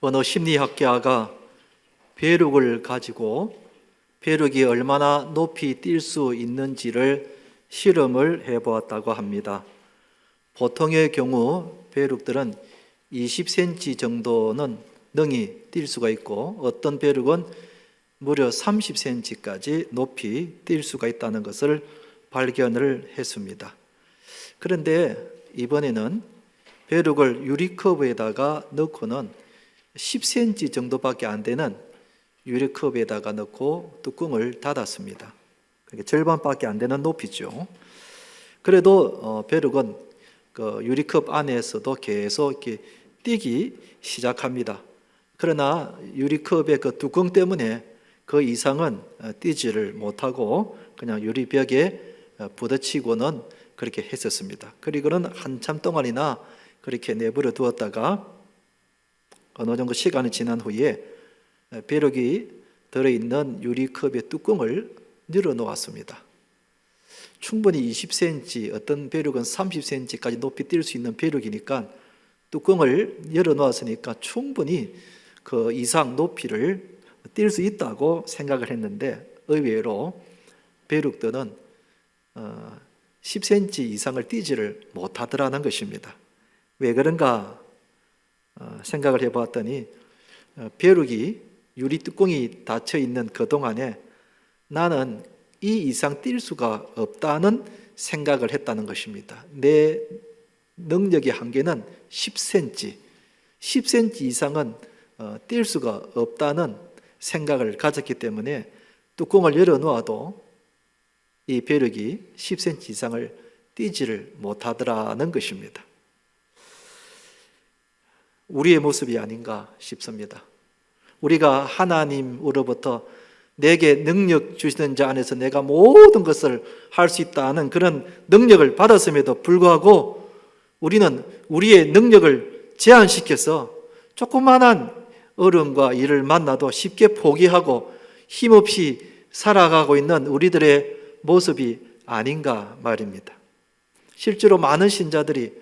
어느 심리학자가 벼룩을 가지고 벼룩이 얼마나 높이 뛸 수 있는지를 실험을 해 보았다고 합니다. 보통의 경우 벼룩들은 20cm 정도는 능히 뛸 수가 있고 어떤 벼룩은 무려 30cm까지 높이 뛸 수가 있다는 것을 발견을 했습니다. 그런데 이번에는 벼룩을 유리컵에다가 넣고는 10cm 정도밖에 안 되는 유리컵에다가 넣고 뚜껑을 닫았습니다. 그러니까 절반밖에 안 되는 높이죠. 그래도 어, 벼룩은 그 유리컵 안에서도 계속 이렇게 뛰기 시작합니다. 그러나 유리컵의 그 뚜껑 때문에 그 이상은 어, 뛰지를 못하고 그냥 유리벽에 어, 부딪히고는 그렇게 했었습니다. 그리고는 한참 동안이나 그렇게 내버려 두었다가 어느 정도 시간이 지난 후에 벼룩이 들어있는 유리컵의 뚜껑을 늘어 놓았습니다. 충분히 20cm, 어떤 벼룩은 30cm까지 높이 뛸 수 있는 벼룩이니까 뚜껑을 열어 놓았으니까 충분히 그 이상 높이를 뛸 수 있다고 생각을 했는데 의외로 어, 10cm 이상을 뛰지를 못하더라는 것입니다. 왜 그런가 어, 생각을 해봤더니 어, 벼룩이 유리 뚜껑이 닫혀 있는 그 동안에 나는 이 이상 뛸 수가 없다는 생각을 했다는 것입니다. 내 능력의 한계는 10cm, 10cm 이상은 어, 뛸 수가 없다는 생각을 가졌기 때문에 뚜껑을 열어놓아도 이 벼룩이 10cm 이상을 뛰지를 못하더라는 것입니다. 우리의 모습이 아닌가 싶습니다. 우리가 하나님으로부터 내게 능력 주시는 자 안에서 내가 모든 것을 할 수 있다는 그런 능력을 받았음에도 불구하고 우리는 우리의 능력을 제한시켜서 조그만한 어려움과 일을 만나도 쉽게 포기하고 힘없이 살아가고 있는 우리들의 모습이 아닌가 말입니다. 실제로 많은 신자들이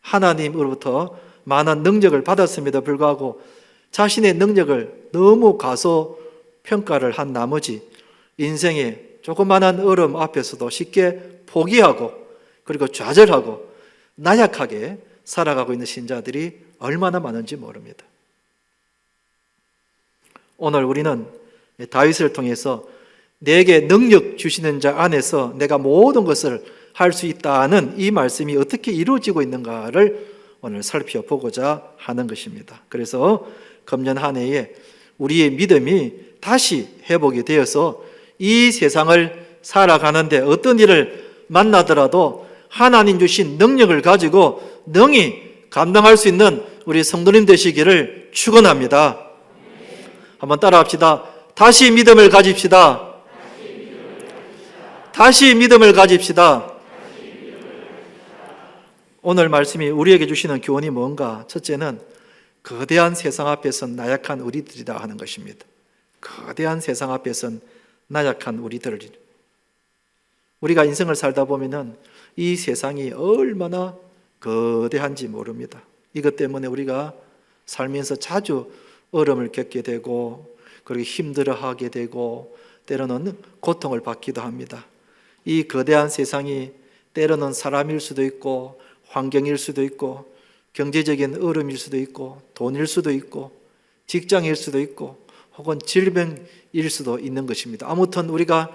하나님으로부터 많은 능력을 받았음에도 불구하고 자신의 능력을 너무 가소 평가를 한 나머지 인생의 조그만한 어려움 앞에서도 쉽게 포기하고 그리고 좌절하고 나약하게 살아가고 있는 신자들이 얼마나 많은지 모릅니다. 오늘 우리는 다윗을 통해서 내게 능력 주시는 자 안에서 내가 모든 것을 할 수 있다는 이 말씀이 어떻게 이루어지고 있는가를 오늘 살펴보고자 하는 것입니다. 그래서 금년 한 해에 우리의 믿음이 다시 회복이 되어서 이 세상을 살아가는데 어떤 일을 만나더라도 하나님 주신 능력을 가지고 능히 감당할 수 있는 우리 성도님 되시기를 축원합니다. 한번 따라합시다. 다시 믿음을 가집시다. 다시 믿음을 가집시다. 오늘 말씀이 우리에게 주시는 교훈이 뭔가? 첫째는 거대한 세상 앞에선 나약한 우리들이다 하는 것입니다. 거대한 세상 앞에선 나약한 우리들. 우리가 인생을 살다 보면은 이 세상이 얼마나 거대한지 모릅니다. 이것 때문에 우리가 살면서 자주 어려움을 겪게 되고 그리고 힘들어하게 되고 때로는 고통을 받기도 합니다. 이 거대한 세상이 때로는 사람일 수도 있고 환경일 수도 있고 경제적인 어려움일 수도 있고 돈일 수도 있고 직장일 수도 있고 혹은 질병일 수도 있는 것입니다. 아무튼 우리가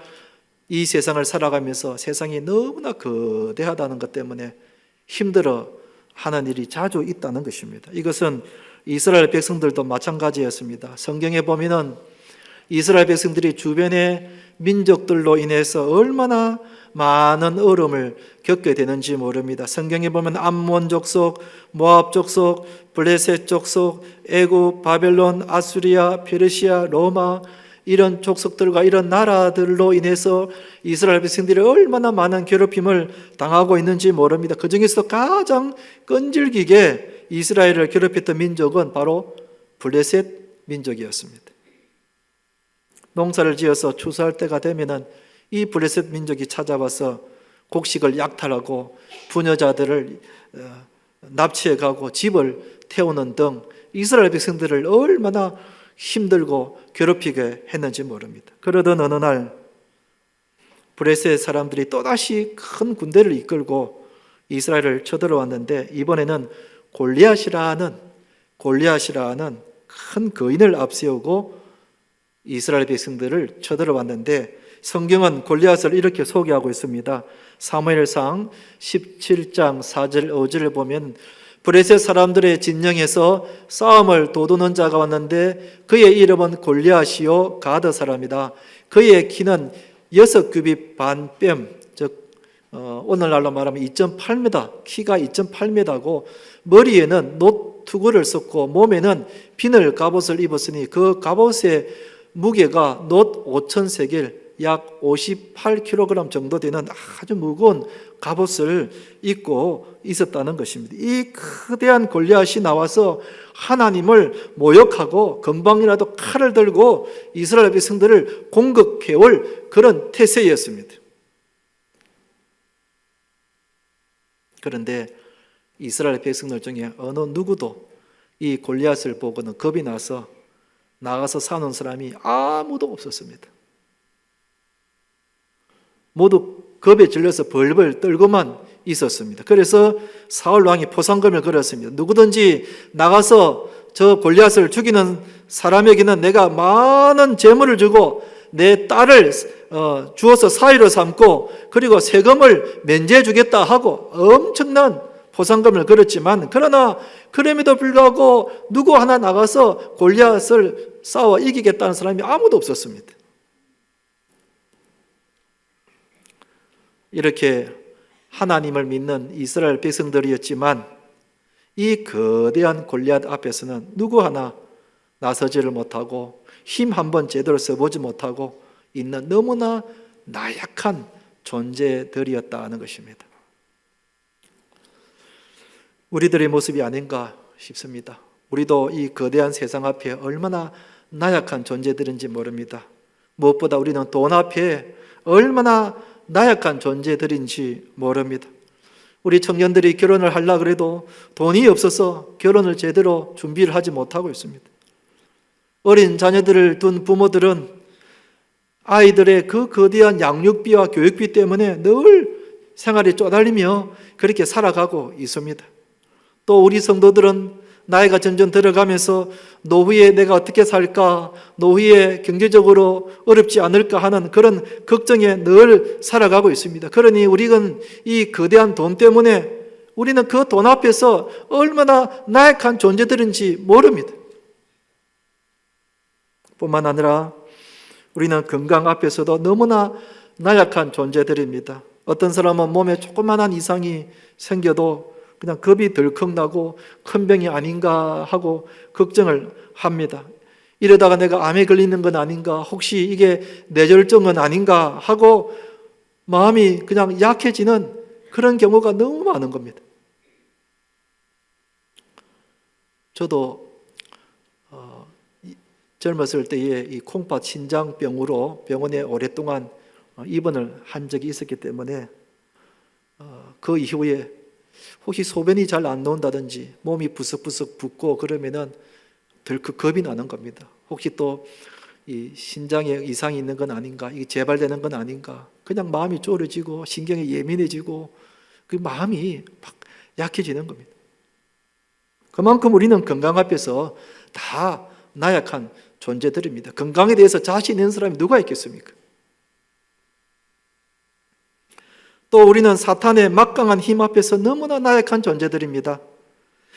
이 세상을 살아가면서 세상이 너무나 거대하다는 것 때문에 힘들어 하는 일이 자주 있다는 것입니다. 이것은 이스라엘 백성들도 마찬가지였습니다. 성경에 보면은 이스라엘 백성들이 주변의 민족들로 인해서 얼마나 많은 어려움을 겪게 되는지 모릅니다. 성경에 보면 암몬 족 속, 모압 족 속, 블레셋 족속, 애굽, 바벨론, 아수리아, 페르시아, 로마 이런 족속들과 이런 나라들로 인해서 이스라엘 백성들이 얼마나 많은 괴롭힘을 당하고 있는지 모릅니다. 그 중에서 가장 끈질기게 이스라엘을 괴롭혔던 민족은 바로 블레셋 민족이었습니다. 농사를 지어서 추수할 때가 되면은 이 블레셋 민족이 찾아와서 곡식을 약탈하고 부녀자들을 어, 납치해 가고 집을 태우는 등 이스라엘 백성들을 얼마나 힘들고 괴롭히게 했는지 모릅니다. 그러던 어느 날 브레스의 사람들이 또다시 큰 군대를 이끌고 이스라엘을 쳐들어왔는데 이번에는 골리앗이라는 골리앗이라는 큰 거인을 앞세우고 이스라엘 백성들을 쳐들어왔는데 성경은 골리앗을 이렇게 소개하고 있습니다. 사무엘상 17장 4절 5절을 보면 브레셋 사람들의 진영에서 싸움을 도두는 자가 왔는데 그의 이름은 골리앗이요 가드 사람이다. 그의 키는 여섯 규빗 반뺨 즉 어, 오늘날로 말하면 2.8m 키가 2.8m고 머리에는 노 투구를 썼고 몸에는 비늘 갑옷을 입었으니 그 갑옷의 무게가 놋 5천 세겔 약 58kg 정도 되는 아주 무거운 갑옷을 입고 있었다는 것입니다. 이 거대한 골리앗이 나와서 하나님을 모욕하고 금방이라도 칼을 들고 이스라엘 백성들을 공격해올 그런 태세였습니다. 그런데 이스라엘 백성들 중에 어느 누구도 이 골리앗을 보고는 겁이 나서 나가서 사는 사람이 아무도 없었습니다. 모두 겁에 질려서 벌벌 떨고만 있었습니다. 그래서 사울 왕이 포상금을 걸었습니다. 누구든지 나가서 저 골리앗을 죽이는 사람에게는 내가 많은 재물을 주고 내 딸을 어, 주어서 사위로 삼고 그리고 세금을 면제해 주겠다 하고 엄청난 포상금을 걸었지만 그러나 그럼에도 불구하고 누구 하나 나가서 골리앗을 싸워 이기겠다는 사람이 아무도 없었습니다. 이렇게 하나님을 믿는 이스라엘 백성들이었지만 이 거대한 골리앗 앞에서는 누구 하나 나서지를 못하고 힘 한 번 제대로 써보지 못하고 있는 너무나 나약한 존재들이었다는 것입니다. 우리들의 모습이 아닌가 싶습니다. 우리도 이 거대한 세상 앞에 얼마나 나약한 존재들인지 모릅니다. 무엇보다 우리는 돈 앞에 얼마나 나약한 존재들인지 모릅니다. 우리 청년들이 결혼을 하려 그래도 돈이 없어서 결혼을 제대로 준비를 하지 못하고 있습니다. 어린 자녀들을 둔 부모들은 아이들의 그 거대한 양육비와 교육비 때문에 늘 생활이 쪼달리며 그렇게 살아가고 있습니다. 또 우리 성도들은 나이가 점점 들어가면서 노후에 내가 어떻게 살까, 노후에 경제적으로 어렵지 않을까 하는 그런 걱정에 늘 살아가고 있습니다. 그러니 우리는 이 거대한 돈 때문에 우리는 그 돈 앞에서 얼마나 나약한 존재들인지 모릅니다. 뿐만 아니라 우리는 건강 앞에서도 너무나 나약한 존재들입니다. 어떤 사람은 몸에 조그만한 이상이 생겨도 그냥 겁이 덜컥 나고 큰 병이 아닌가 하고 걱정을 합니다. 이러다가 내가 암에 걸리는 건 아닌가, 혹시 이게 뇌절정은 아닌가 하고 마음이 그냥 약해지는 그런 경우가 너무 많은 겁니다. 저도 어, 젊었을 때에 이 콩팥 신장병으로 병원에 오랫동안 어, 입원을 한 적이 있었기 때문에 어, 그 이후에 혹시 소변이 잘 안 나온다든지 몸이 부석부석 붓고 그러면은 덜컥 겁이 나는 겁니다. 혹시 또 이 신장에 이상이 있는 건 아닌가? 이게 재발되는 건 아닌가? 그냥 마음이 쪼려지고 신경이 예민해지고 그 마음이 막 약해지는 겁니다. 그만큼 우리는 건강 앞에서 다 나약한 존재들입니다. 건강에 대해서 자신 있는 사람이 누가 있겠습니까? 또 우리는 사탄의 막강한 힘 앞에서 너무나 나약한 존재들입니다.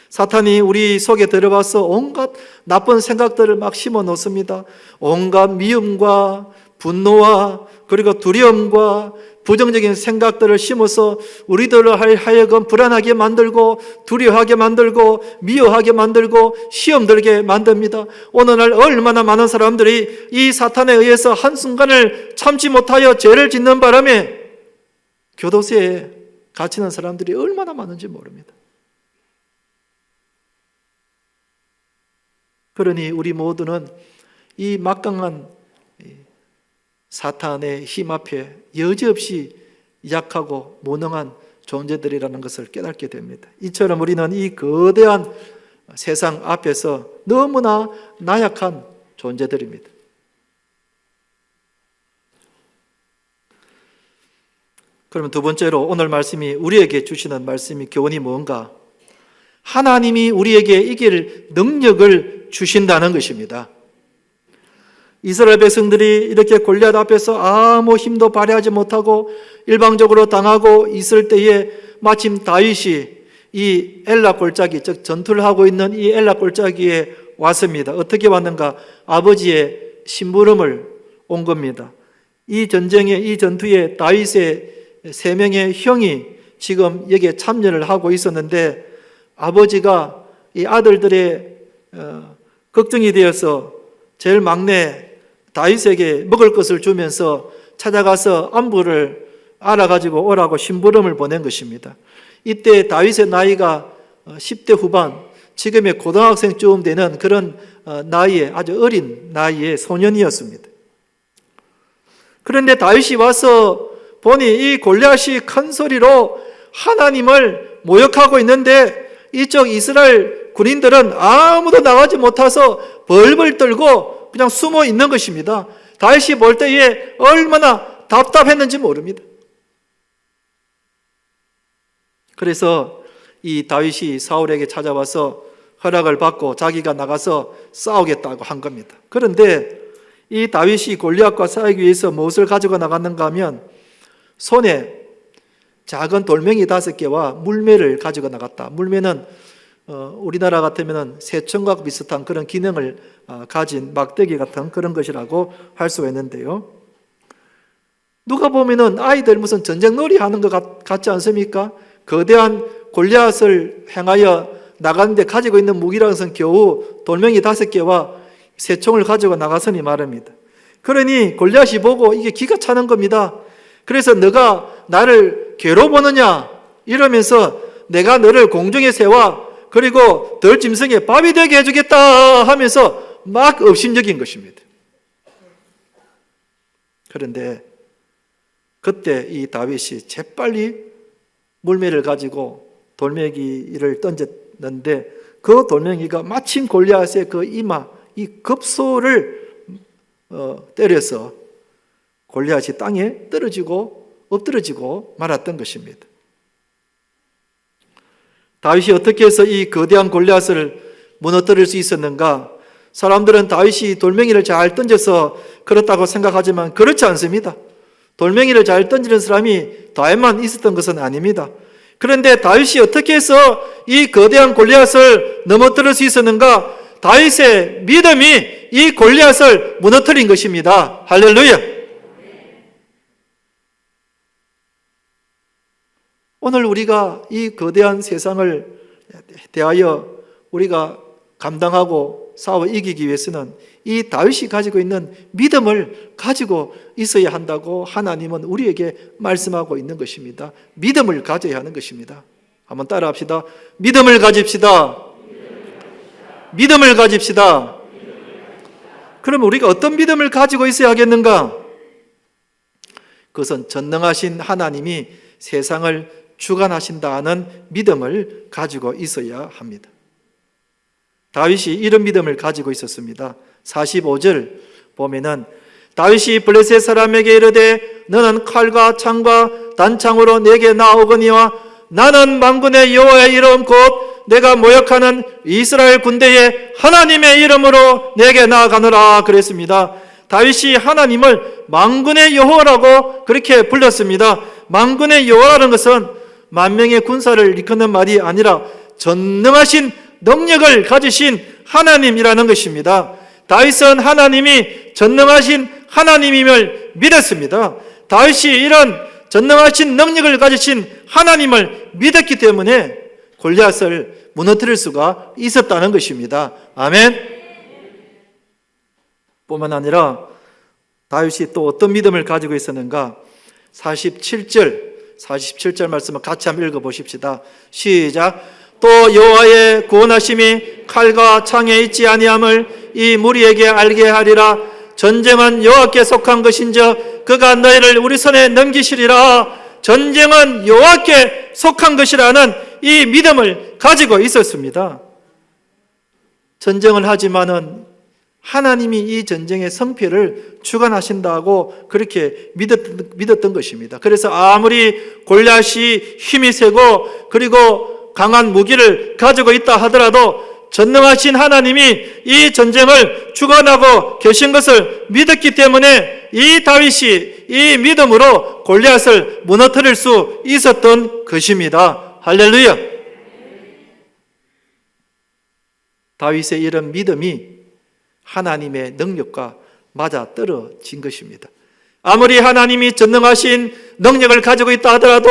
사탄이 우리 속에 들어와서 온갖 나쁜 생각들을 막 심어 놓습니다. 온갖 미움과 분노와 그리고 두려움과 부정적인 생각들을 심어서 우리들을 하여금 불안하게 만들고 두려워하게 만들고 미워하게 만들고 시험 들게 만듭니다. 오늘날 얼마나 많은 사람들이 이 사탄에 의해서 한순간을 참지 못하여 죄를 짓는 바람에 교도소에 갇히는 사람들이 얼마나 많은지 모릅니다. 그러니 우리 모두는 이 막강한 사탄의 힘 앞에 여지없이 약하고 무능한 존재들이라는 것을 깨닫게 됩니다. 이처럼 우리는 이 거대한 세상 앞에서 너무나 나약한 존재들입니다. 그러면 두 번째로 오늘 말씀이 우리에게 주시는 말씀이 교훈이 뭔가? 하나님이 우리에게 이길 능력을 주신다는 것입니다. 이스라엘 백성들이 이렇게 골리앗 앞에서 아무 힘도 발휘하지 못하고 일방적으로 당하고 있을 때에 마침 다윗이 이 엘라 골짜기 즉 전투를 하고 있는 이 엘라 골짜기에 왔습니다. 어떻게 왔는가? 아버지의 심부름을 온 겁니다. 이 전쟁에 이 전투에 다윗의 세 명의 형이 지금 여기에 참여를 하고 있었는데 아버지가 이 아들들의 어, 걱정이 되어서 제일 막내 다윗에게 먹을 것을 주면서 찾아가서 안부를 알아가지고 오라고 심부름을 보낸 것입니다. 이때 다윗의 나이가 10대 후반, 지금의 고등학생쯤 되는 그런 어, 나이에 아주 어린 나이의 소년이었습니다. 그런데 다윗이 와서 보니 이 골리앗이 큰 소리로 하나님을 모욕하고 있는데 이쪽 이스라엘 군인들은 아무도 나가지 못해서 벌벌 떨고 그냥 숨어 있는 것입니다. 다윗이 볼 때에 얼마나 답답했는지 모릅니다. 그래서 이 다윗이 사울에게 찾아와서 허락을 받고 자기가 나가서 싸우겠다고 한 겁니다. 그런데 이 다윗이 골리앗과 싸우기 위해서 무엇을 가지고 나갔는가 하면 손에 작은 돌멩이 다섯 개와 물매를 가지고 나갔다. 물매는 어, 우리나라 같으면 새총과 비슷한 그런 기능을 어, 가진 막대기 같은 그런 것이라고 할 수가 있는데요. 누가 보면은 아이들 무슨 전쟁 놀이 하는 것 같, 같지 않습니까? 거대한 골리앗을 향하여 나가는데 가지고 있는 무기라는 것은 겨우 돌멩이 다섯 개와 새총을 가지고 나가서니 말입니다. 그러니 골리앗이 보고 이게 기가 차는 겁니다. 그래서 너가 나를 괴로 보느냐 이러면서 내가 너를 공중에 세워 그리고 덜 짐승에 밥이 되게 해주겠다 하면서 막 업신여긴 것입니다. 그런데 그때 이 다윗이 재빨리 물매를 가지고 돌멩이를 던졌는데 그 돌멩이가 마침 골리앗의 그 이마 이 급소를 어, 때려서 골리앗이 땅에 떨어지고 엎드러지고 말았던 것입니다. 다윗이 어떻게 해서 이 거대한 골리앗을 무너뜨릴 수 있었는가? 사람들은 다윗이 돌멩이를 잘 던져서 그렇다고 생각하지만 그렇지 않습니다. 돌멩이를 잘 던지는 사람이 다윗만 있었던 것은 아닙니다. 그런데 다윗이 어떻게 해서 이 거대한 골리앗을 넘어뜨릴 수 있었는가? 다윗의 믿음이 이 골리앗을 무너뜨린 것입니다. 할렐루야. 오늘 우리가 이 거대한 세상을 대하여 우리가 감당하고 싸워 이기기 위해서는 이 다윗이 가지고 있는 믿음을 가지고 있어야 한다고 하나님은 우리에게 말씀하고 있는 것입니다. 믿음을 가져야 하는 것입니다. 한번 따라합시다. 믿음을 가집시다. 믿음을 가집시다. 그럼 우리가 어떤 믿음을 가지고 있어야 하겠는가? 그것은 전능하신 하나님이 세상을 주관하신다는 믿음을 가지고 있어야 합니다. 다윗이 이런 믿음을 가지고 있었습니다. 45절 보면은 다윗이 블레셋 사람에게 이르되 너는 칼과 창과 단창으로 내게 나오거니와 나는 만군의 여호와의 이름 곧 내가 모욕하는 이스라엘 군대의 하나님의 이름으로 내게 나아가노라 그랬습니다. 다윗이 하나님을 만군의 여호와라고 그렇게 불렀습니다. 만군의 여호와라는 것은 만 명의 군사를 일컫는 말이 아니라 전능하신 능력을 가지신 하나님이라는 것입니다. 다윗은 하나님이 전능하신 하나님임을 믿었습니다. 다윗이 이런 전능하신 능력을 가지신 하나님을 믿었기 때문에 골리앗을 무너뜨릴 수가 있었다는 것입니다. 아멘. 뿐만 아니라 다윗이 또 어떤 믿음을 가지고 있었는가? 47절 47절 말씀을 같이 한번 읽어 보십시다. 시작. 또 여호와의 구원하심이 칼과 창에 있지 아니함을 이 무리에게 알게 하리라. 전쟁은 여호와께 속한 것인저 그가 너희를 우리 손에 넘기시리라. 전쟁은 여호와께 속한 것이라는 이 믿음을 가지고 있었습니다. 전쟁을 하지만은 하나님이 이 전쟁의 성패를 주관하신다고 그렇게 믿었, 믿었던 것입니다. 그래서 아무리 골리앗이 힘이 세고 그리고 강한 무기를 가지고 있다 하더라도 전능하신 하나님이 이 전쟁을 주관하고 계신 것을 믿었기 때문에 이 다윗이 이 믿음으로 골리앗을 무너뜨릴 수 있었던 것입니다. 할렐루야. 다윗의 이런 믿음이 하나님의 능력과 맞아 떨어진 것입니다. 아무리 하나님이 전능하신 능력을 가지고 있다 하더라도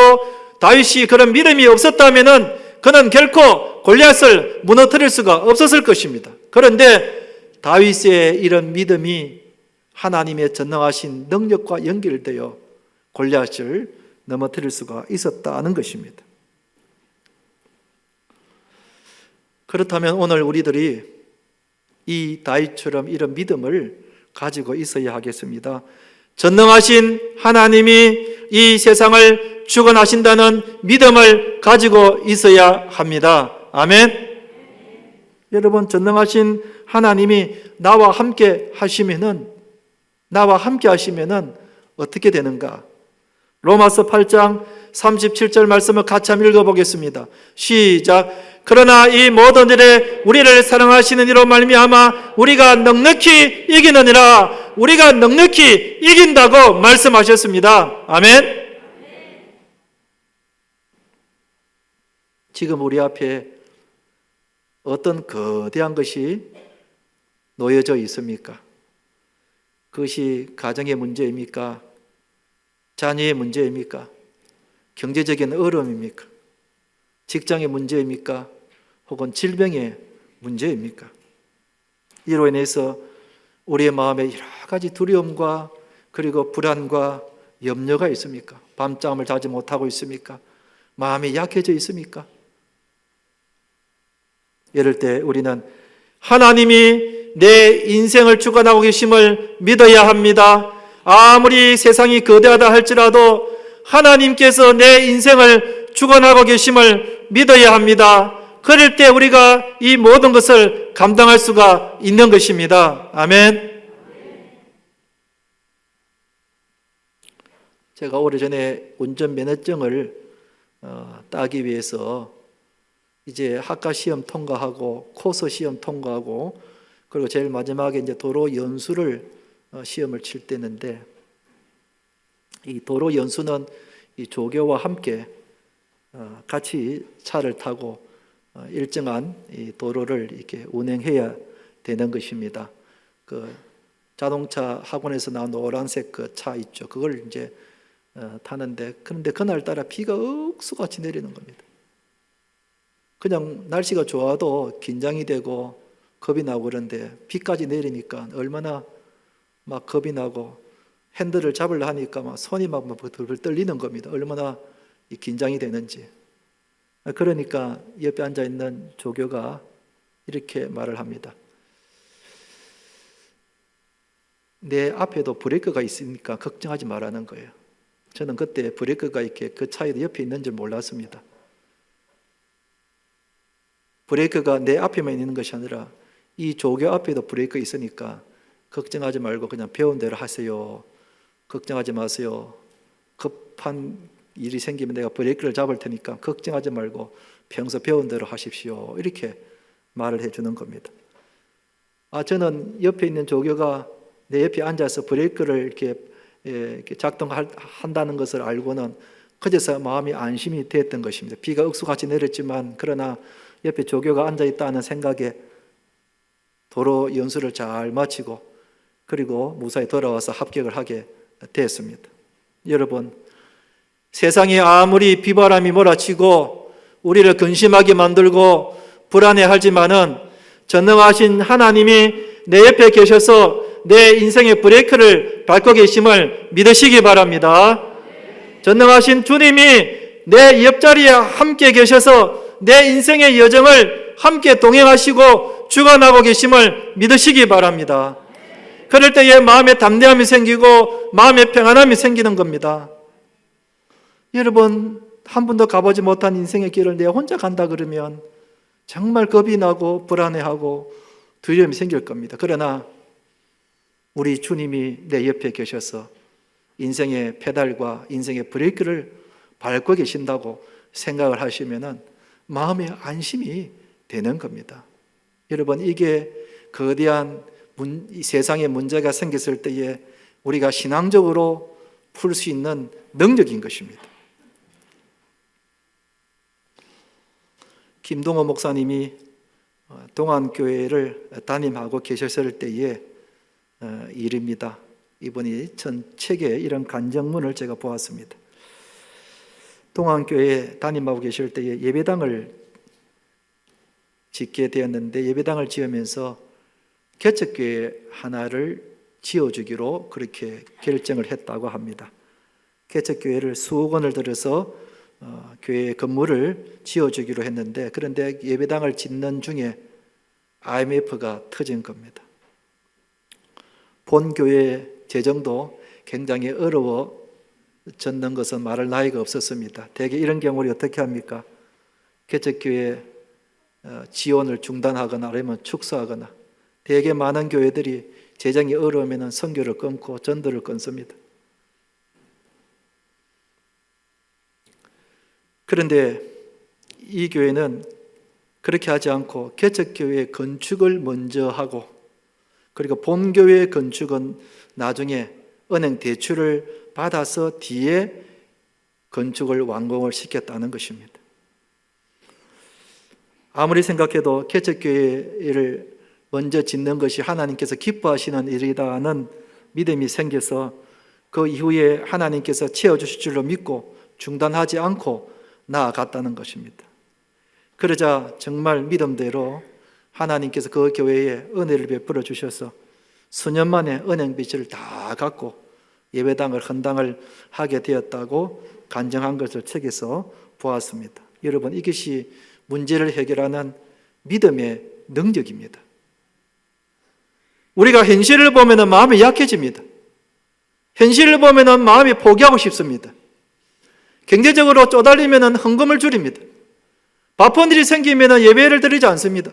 다윗이 그런 믿음이 없었다면은 그는 결코 골리앗을 무너뜨릴 수가 없었을 것입니다. 그런데 다윗의 이런 믿음이 하나님의 전능하신 능력과 연결되어 골리앗을 넘어뜨릴 수가 있었다는 것입니다. 그렇다면 오늘 우리들이 이 다윗처럼 이런 믿음을 가지고 있어야 하겠습니다. 전능하신 하나님이 이 세상을 주관하신다는 믿음을 가지고 있어야 합니다. 아멘. 여러분 전능하신 하나님이 나와 함께 하시면은 나와 함께 하시면은 어떻게 되는가? 로마서 8장 37절 말씀을 같이 한번 읽어보겠습니다. 시작. 그러나 이 모든 일에 우리를 사랑하시는 이로 말미암아 우리가 넉넉히 이기느니라 우리가 넉넉히 이긴다고 말씀하셨습니다. 아멘. 지금 우리 앞에 어떤 거대한 것이 놓여져 있습니까? 그것이 가정의 문제입니까? 자녀의 문제입니까? 경제적인 어려움입니까? 직장의 문제입니까? 혹은 질병의 문제입니까? 이로 인해서 우리의 마음에 여러 가지 두려움과 그리고 불안과 염려가 있습니까? 밤잠을 자지 못하고 있습니까? 마음이 약해져 있습니까? 이럴 때 우리는 하나님이 내 인생을 주관하고 계심을 믿어야 합니다. 아무리 세상이 거대하다 할지라도 하나님께서 내 인생을 주관하고 계심을 믿어야 합니다. 그럴 때 우리가 이 모든 것을 감당할 수가 있는 것입니다. 아멘. 제가 오래전에 운전 면허증을 어, 따기 위해서 이제 학과 시험 통과하고 코스 시험 통과하고 그리고 제일 마지막에 이제 도로 연수를 어, 시험을 칠 때인데 이 도로 연수는 이 조교와 함께 어, 같이 차를 타고 어, 일정한 이 도로를 이렇게 운행해야 되는 것입니다. 그 자동차 학원에서 나온 노란색 그 차 있죠. 그걸 이제 타는데 그런데 그날 따라 비가 억수같이 내리는 겁니다. 그냥 날씨가 좋아도 긴장이 되고 겁이 나고 그런데 비까지 내리니까 얼마나 막 겁이 나고 핸들을 잡으려 하니까 막 손이 막 벌벌 떨리는 겁니다. 얼마나 긴장이 되는지. 그러니까 옆에 앉아 있는 조교가 이렇게 말을 합니다. 내 앞에도 브레이크가 있으니까 걱정하지 말라는 거예요. 저는 그때 브레이크가 이렇게 그 차에도 옆에 있는 줄 몰랐습니다. 브레이크가 내 앞에만 있는 것이 아니라 이 조교 앞에도 브레이크 있으니까 걱정하지 말고 그냥 배운 대로 하세요. 걱정하지 마세요. 급한 일이 생기면 내가 브레이크를 잡을 테니까 걱정하지 말고 평소 배운 대로 하십시오. 이렇게 말을 해주는 겁니다. 아, 저는 옆에 있는 조교가 내 옆에 앉아서 브레이크를 이렇게, 예, 이렇게 작동한다는 것을 알고는 그제서 마음이 안심이 됐던 것입니다. 비가 억수같이 내렸지만 그러나 옆에 조교가 앉아 있다는 생각에 도로 연수를 잘 마치고 그리고 무사히 돌아와서 합격을 하게 됐습니다. 여러분, 세상이 아무리 비바람이 몰아치고 우리를 근심하게 만들고 불안해하지만은 전능하신 하나님이 내 옆에 계셔서 내 인생의 브레이크를 밟고 계심을 믿으시기 바랍니다. 전능하신 주님이 내 옆자리에 함께 계셔서 내 인생의 여정을 함께 동행하시고 주관하고 계심을 믿으시기 바랍니다. 그럴 때에 마음에 담대함이 생기고 마음에 평안함이 생기는 겁니다. 여러분 한 번도 가보지 못한 인생의 길을 내 혼자 간다 그러면 정말 겁이 나고 불안해하고 두려움이 생길 겁니다. 그러나 우리 주님이 내 옆에 계셔서 인생의 페달과 인생의 브레이크를 밟고 계신다고 생각을 하시면은 마음의 안심이 되는 겁니다. 여러분 이게 거대한 문, 이 세상에 문제가 생겼을 때에 우리가 신앙적으로 풀 수 있는 능력인 것입니다. 김동호 목사님이 어, 동안교회를 담임하고 계셨을 때의 어, 일입니다. 이분이 전 책에 이런 간정문을 제가 보았습니다. 동안교회 담임하고 계실 때에 예배당을 짓게 되었는데 예배당을 지으면서 개척교회 하나를 지어주기로 그렇게 결정을 했다고 합니다. 개척교회를 수억 원을 들여서 어, 교회 건물을 지어주기로 했는데 그런데 예배당을 짓는 중에 IMF가 터진 겁니다. 본 교회 재정도 굉장히 어려워졌는 것은 말할 나위가 없었습니다. 대개 이런 경우를 어떻게 합니까? 개척교회 어, 지원을 중단하거나 아니면 축소하거나 대개 많은 교회들이 재정이 어려우면 선교를 끊고 전도를 끊습니다. 그런데 이 교회는 그렇게 하지 않고 개척교회 건축을 먼저 하고 그리고 본교회 건축은 나중에 은행 대출을 받아서 뒤에 건축을 완공을 시켰다는 것입니다. 아무리 생각해도 개척교회를 먼저 짓는 것이 하나님께서 기뻐하시는 일이다는 믿음이 생겨서 그 이후에 하나님께서 채워주실 줄로 믿고 중단하지 않고 나아갔다는 것입니다. 그러자 정말 믿음대로 하나님께서 그 교회에 은혜를 베풀어 주셔서 수년 만에 은행 빚을 다 갚고 예배당을 헌당을 하게 되었다고 간증한 것을 책에서 보았습니다. 여러분 이것이 문제를 해결하는 믿음의 능력입니다. 우리가 현실을 보면 마음이 약해집니다. 현실을 보면 마음이 포기하고 싶습니다. 경제적으로 쪼달리면 헌금을 줄입니다. 바쁜 일이 생기면 예배를 드리지 않습니다.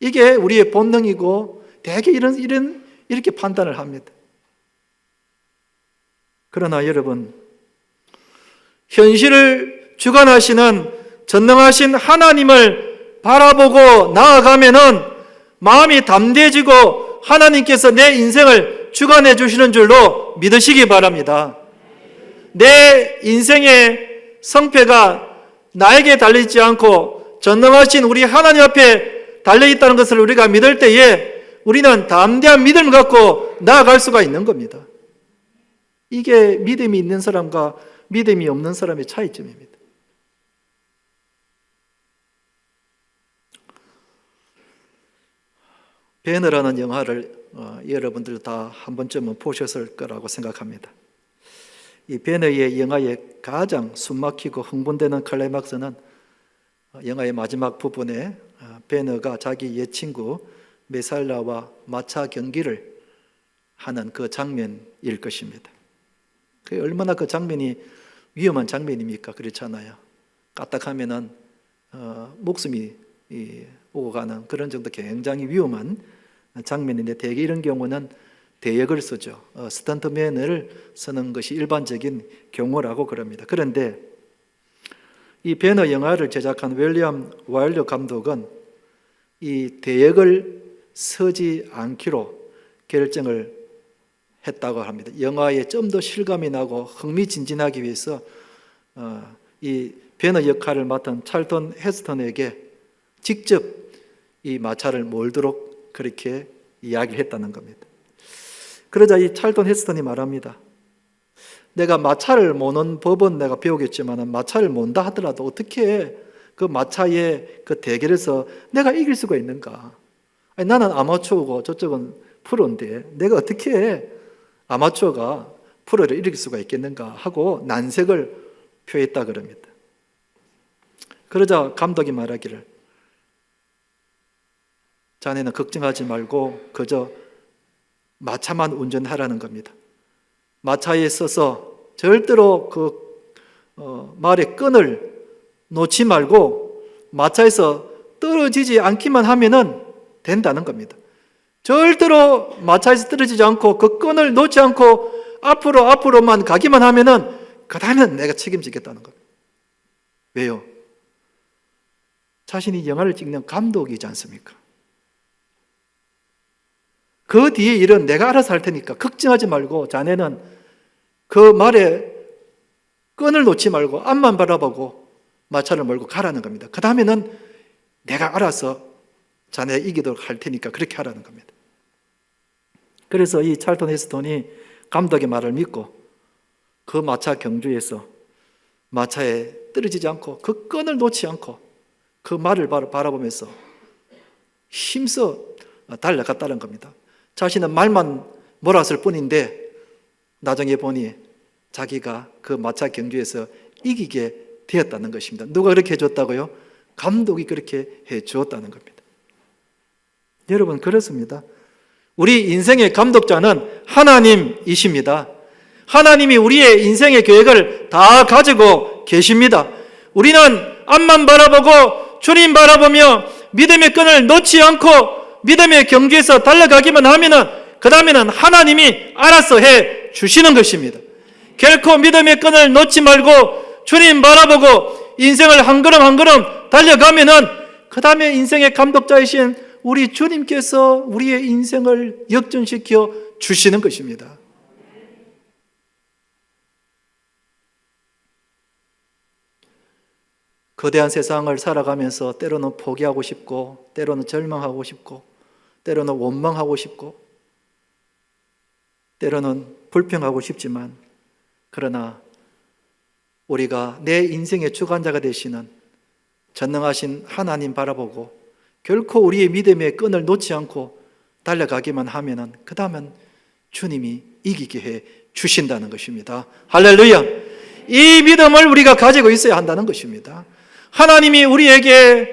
이게 우리의 본능이고 대개 이런 이런 이렇게 판단을 합니다. 그러나 여러분 현실을 주관하시는 전능하신 하나님을 바라보고 나아가면은 마음이 담대해지고 하나님께서 내 인생을 주관해 주시는 줄로 믿으시기 바랍니다. 내 인생의 성패가 나에게 달려있지 않고 전능하신 우리 하나님 앞에 달려 있다는 것을 우리가 믿을 때에 우리는 담대한 믿음을 갖고 나아갈 수가 있는 겁니다. 이게 믿음이 있는 사람과 믿음이 없는 사람의 차이점입니다. 배너라는 영화를 어, 여러분들 다 한 번쯤은 보셨을 거라고 생각합니다. 이 배너의 영화의 가장 숨막히고 흥분되는 클라이막스는 어, 영화의 마지막 부분에 어, 배너가 자기 옛 친구 메살라와 마차 경기를 하는 그 장면일 것입니다. 그 얼마나 그 장면이 위험한 장면입니까? 그렇잖아요. 까딱하면은 어, 목숨이 이, 오고 가는 그런 정도 굉장히 위험한 장면인데 대개 이런 경우는 대역을 쓰죠. 어, 스턴트맨을 쓰는 것이 일반적인 경우라고 그럽니다. 그런데 이 배너 영화를 제작한 윌리엄 와일드 감독은 이 대역을 서지 않기로 결정을 했다고 합니다. 영화에 좀 더 실감이 나고 흥미진진하기 위해서 어, 이 배너 역할을 맡은 찰턴 헤스턴에게 직접 이 마차를 몰도록 그렇게 이야기를 했다는 겁니다. 그러자 이 찰턴 헤스턴이 말합니다. 내가 마차를 모는 법은 내가 배우겠지만 마차를 몬다 하더라도 어떻게 그 마차의 그 대결에서 내가 이길 수가 있는가? 아니, 나는 아마추어고 저쪽은 프로인데 내가 어떻게 아마추어가 프로를 이길 수가 있겠는가 하고 난색을 표했다 그럽니다. 그러자 감독이 말하기를 자네는 걱정하지 말고 그저 마차만 운전하라는 겁니다. 마차에 서서 절대로 그 어, 말의 끈을 놓지 말고 마차에서 떨어지지 않기만 하면은 된다는 겁니다. 절대로 마차에서 떨어지지 않고 그 끈을 놓지 않고 앞으로 앞으로만 가기만 하면은 그 다음엔 내가 책임지겠다는 겁니다. 왜요? 자신이 영화를 찍는 감독이지 않습니까? 그 뒤에 일은 내가 알아서 할 테니까 걱정하지 말고 자네는 그 말에 끈을 놓지 말고 앞만 바라보고 마차를 몰고 가라는 겁니다. 그 다음에는 내가 알아서 자네 이기도록 할 테니까 그렇게 하라는 겁니다. 그래서 이 찰턴 헤스톤이 감독의 말을 믿고 그 마차 경주에서 마차에 떨어지지 않고 그 끈을 놓지 않고 그 말을 바라- 바라보면서 힘써 달려갔다는 겁니다. 자신은 말만 몰았을 뿐인데 나중에 보니 자기가 그 마차 경주에서 이기게 되었다는 것입니다. 누가 그렇게 해줬다고요? 감독이 그렇게 해주었다는 겁니다. 여러분 그렇습니다. 우리 인생의 감독자는 하나님이십니다. 하나님이 우리의 인생의 계획을 다 가지고 계십니다. 우리는 앞만 바라보고 주님 바라보며 믿음의 끈을 놓지 않고 믿음의 경주에서 달려가기만 하면은 그 다음에는 하나님이 알아서 해 주시는 것입니다. 결코 믿음의 끈을 놓지 말고 주님 바라보고 인생을 한 걸음 한 걸음 달려가면은 그 다음에 인생의 감독자이신 우리 주님께서 우리의 인생을 역전시켜 주시는 것입니다. 거대한 세상을 살아가면서 때로는 포기하고 싶고, 때로는 절망하고 싶고, 때로는 원망하고 싶고, 때로는 불평하고 싶지만, 그러나 우리가 내 인생의 주관자가 되시는 전능하신 하나님 바라보고 결코 우리의 믿음의 끈을 놓지 않고 달려가기만 하면은 그 다음은 주님이 이기게 해 주신다는 것입니다. 할렐루야! 이 믿음을 우리가 가지고 있어야 한다는 것입니다. 하나님이 우리에게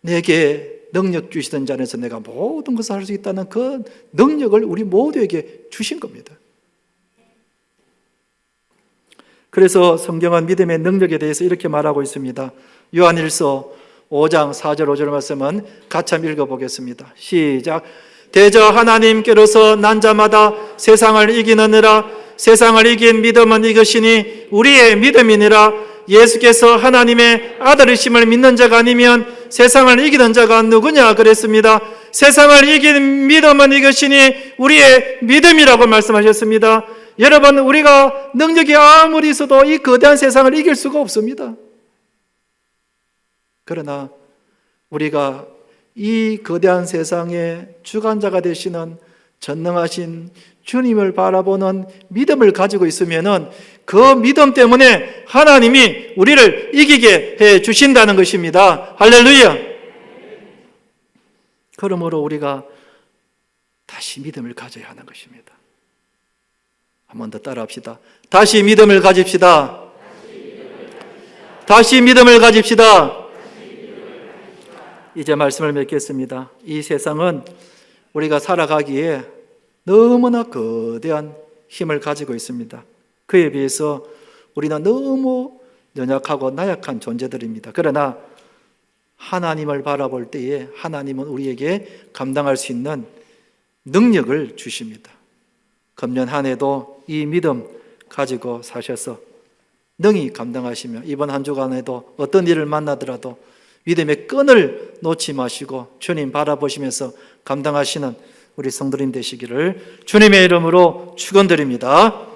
내게 능력 주시던 자에서 내가 모든 것을 할 수 있다는 그 능력을 우리 모두에게 주신 겁니다. 그래서 성경은 믿음의 능력에 대해서 이렇게 말하고 있습니다. 요한일서 5장 4절 5절 말씀은 같이 한번 읽어보겠습니다. 시작. 대저 하나님께로서 난 자마다 세상을 이기느니라 세상을 이긴 믿음은 이것이니 우리의 믿음이니라 예수께서 하나님의 아들이심을 믿는 자가 아니면 세상을 이기는 자가 누구냐 그랬습니다. 세상을 이긴 믿음은 이것이니 우리의 믿음이라고 말씀하셨습니다. 여러분 우리가 능력이 아무리 있어도 이 거대한 세상을 이길 수가 없습니다. 그러나 우리가 이 거대한 세상의 주관자가 되시는 전능하신 주님을 바라보는 믿음을 가지고 있으면은 그 믿음 때문에 하나님이 우리를 이기게 해 주신다는 것입니다. 할렐루야. 그러므로 우리가 다시 믿음을 가져야 하는 것입니다. 한번 더 따라합시다. 다시 믿음을 가집시다. 다시 믿음을 가집시다. 이제 말씀을 맺겠습니다. 이 세상은 우리가 살아가기에 너무나 거대한 힘을 가지고 있습니다. 그에 비해서 우리는 너무 연약하고 나약한 존재들입니다. 그러나 하나님을 바라볼 때에 하나님은 우리에게 감당할 수 있는 능력을 주십니다. 금년 한 해도 이 믿음 가지고 사셔서 능히 감당하시며 이번 한 주간에도 어떤 일을 만나더라도 믿음의 끈을 놓지 마시고 주님 바라보시면서 감당하시는 우리 성도님 되시기를 주님의 이름으로 축원드립니다.